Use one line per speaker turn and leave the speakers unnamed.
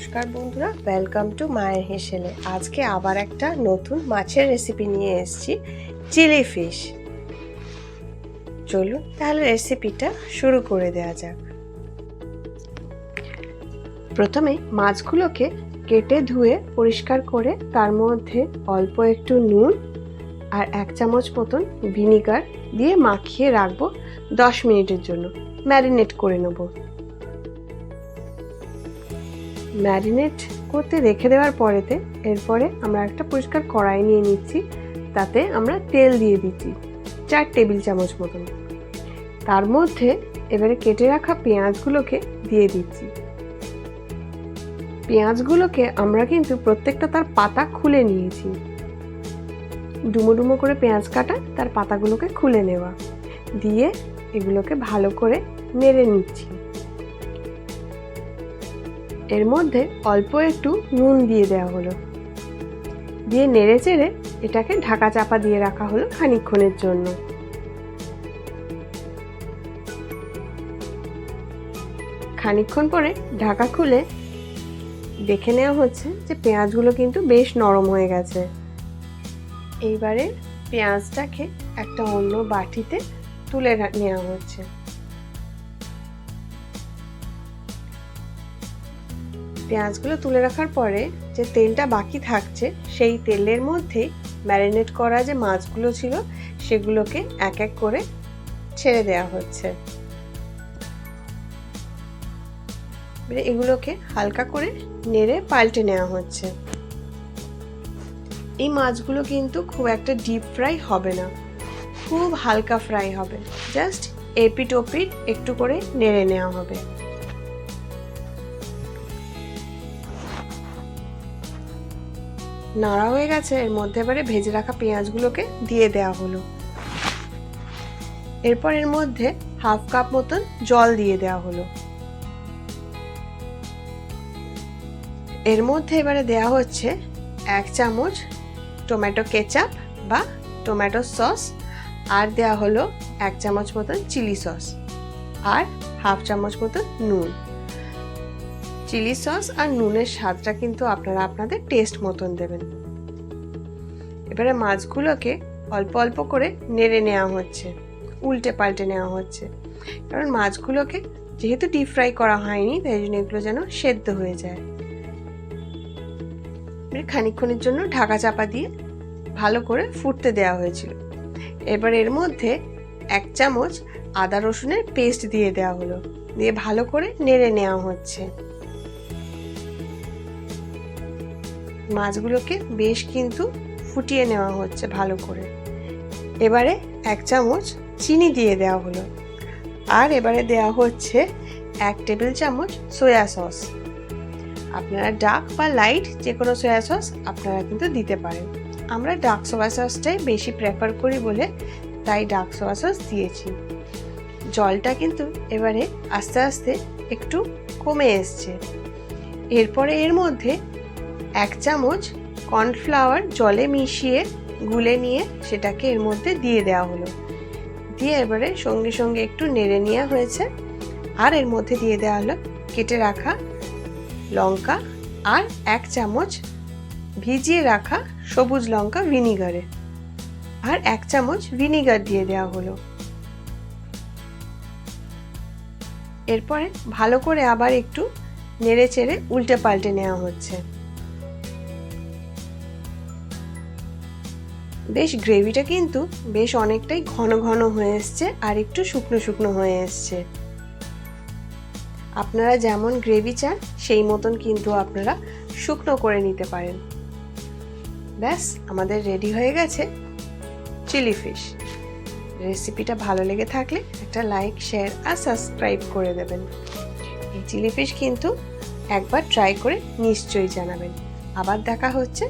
নমস্কার বন্ধুরা welcome to মায়ের হেসেলে। আজকে আবার একটা নতুন মাছের রেসিপি নিয়ে এসেছি চিলি ফিশ চলুন তাহলে রেসিপিটা শুরু করে দেওয়া যাক। প্রথমে মাছগুলোকে কেটে ধুয়ে পরিষ্কার করে তার মধ্যে অল্প একটু নুন আর এক চামচ মতন ভিনিগার দিয়ে মাখিয়ে রাখব দশ মিনিটের জন্য। ম্যারিনেট করে নেব। ম্যারিনেট করতে রেখে দেওয়ার পরেতে এরপরে আমরা একটা পরিষ্কার কড়াই নিয়ে নিচ্ছি। তাতে আমরা তেল দিয়ে দিচ্ছি, চার টেবিল চামচ মতন। তার মধ্যে এবারে কেটে রাখা পেঁয়াজগুলোকে দিয়ে দিচ্ছি। পেঁয়াজগুলোকে আমরা কিন্তু প্রত্যেকটা তার পাতা খুলে নিয়েছি। ডুমো ডুমো করে পেঁয়াজ কাটা, তার পাতাগুলোকে খুলে নেওয়া। দিয়ে এগুলোকে ভালো করে নেড়ে নিচ্ছি। এর মধ্যে অল্প একটু নুন দিয়ে দেওয়া হলো। দিয়ে নেড়ে চেড়ে এটাকে ঢাকা চাপা দিয়ে রাখা হলো খানিক্ষণের জন্য। খানিক্ষণ পরে ঢাকা খুলে দেখে নেওয়া হচ্ছে যে পেঁয়াজগুলো কিন্তু বেশ নরম হয়ে গেছে। এইবারে পেঁয়াজটাকে একটা অন্য বাটিতে তুলে নেওয়া হচ্ছে। পেঁয়াজগুলো তুলে রাখার পরে যে তেলটা বাকি থাকছে, সেই তেলের মধ্যেই ম্যারিনেট করা যে মাছগুলো ছিল, সেগুলোকে এক এক করে ছেড়ে দেওয়া হচ্ছে। এগুলোকে হালকা করে নেড়ে পাল্টে নেওয়া হচ্ছে। এই মাছগুলো কিন্তু খুব একটা ডিপ ফ্রাই হবে না। খুব হালকা ফ্রাই হবে। জাস্ট এপিট ওপিট একটু করে নেড়ে নেওয়া হবে। নাড়া হয়ে গেছে, এর মধ্যে এবারে ভেজে রাখা পেঁয়াজগুলোকে দিয়ে দেওয়া হলো। এরপর এর মধ্যে হাফ কাপ মতন জল দিয়ে দেওয়া হলো। এর মধ্যে এবারে দেওয়া হচ্ছে এক চামচ টমেটো কেচাপ বা টমেটো সস, আর দেওয়া হলো এক চামচ মতন চিলি সস, আর হাফ চামচ মতন নুন। চিলি সস আর নুনের স্বাদটা কিন্তু আপনারা আপনাদের টেস্ট মতন দেবেন। এবারে মাছগুলোকে অল্প অল্প করে নেড়ে নেওয়া হচ্ছে, উল্টে পাল্টে নেওয়া হচ্ছে। কারণ মাছগুলোকে যেহেতু ডিপ ফ্রাই করা হয়নি, তাই জন্য এগুলো যেন সেদ্ধ হয়ে যায়। খানিক্ষণের জন্য ঢাকা চাপা দিয়ে ভালো করে ফুটতে দেওয়া হয়েছিল। এবার এর মধ্যে এক চামচ আদা রসুনের পেস্ট দিয়ে দেওয়া হলো, দিয়ে ভালো করে নেড়ে নেওয়া হচ্ছে। মাছগুলোকে বেশ কিন্তু ফুটিয়ে নেওয়া হচ্ছে ভালো করে। এবারে এক চামচ চিনি দিয়ে দেওয়া হলো। আর এবারে দেওয়া হচ্ছে এক টেবিল চামচ সয়া সস। আপনারা ডার্ক বা লাইট যে কোনো সয়া সস আপনারা কিন্তু দিতে পারেন। আমরা ডার্ক সয়া সসটাই বেশি প্রেফার করি বলে তাই ডার্ক সয়া সস দিয়েছি। জলটা কিন্তু এবারে আস্তে আস্তে একটু কমে এসছে। এরপরে এর মধ্যে এক চামচ কর্নফ্লাওয়ার জলে মিশিয়ে গুলে নিয়ে সেটাকে এর মধ্যে দিয়ে দেওয়া হলো। দিয়ে এবারে সঙ্গে সঙ্গে একটু নেড়ে নেওয়া হয়েছে। আর এর মধ্যে দিয়ে দেওয়া হলো কেটে রাখা লঙ্কা আর এক চামচ ভিজিয়ে রাখা সবুজ লঙ্কা ভিনিগারে। আর এক চামচ ভিনিগার দিয়ে দেওয়া হলো। এরপরে ভালো করে আবার একটু নেড়ে চেড়ে উল্টে পাল্টে নেওয়া হচ্ছে। বেশ গ্রেভিটা কিন্তু বেশ অনেকটাই ঘন ঘন হয়ে এসছে আর একটু শুকনো শুকনো হয়ে এসছে। আপনারা যেমন গ্রেভি চান, সেই মতন কিন্তু আপনারা শুকনো করে নিতে পারেন। ব্যাস, আমাদের রেডি হয়ে গেছে চিলি ফিশ। রেসিপিটা ভালো লেগে থাকলে একটা লাইক, শেয়ার আর সাবস্ক্রাইব করে দেবেন। এই চিলি ফিশ কিন্তু একবার ট্রাই করে নিশ্চয়ই জানাবেন। আবার দেখা হচ্ছে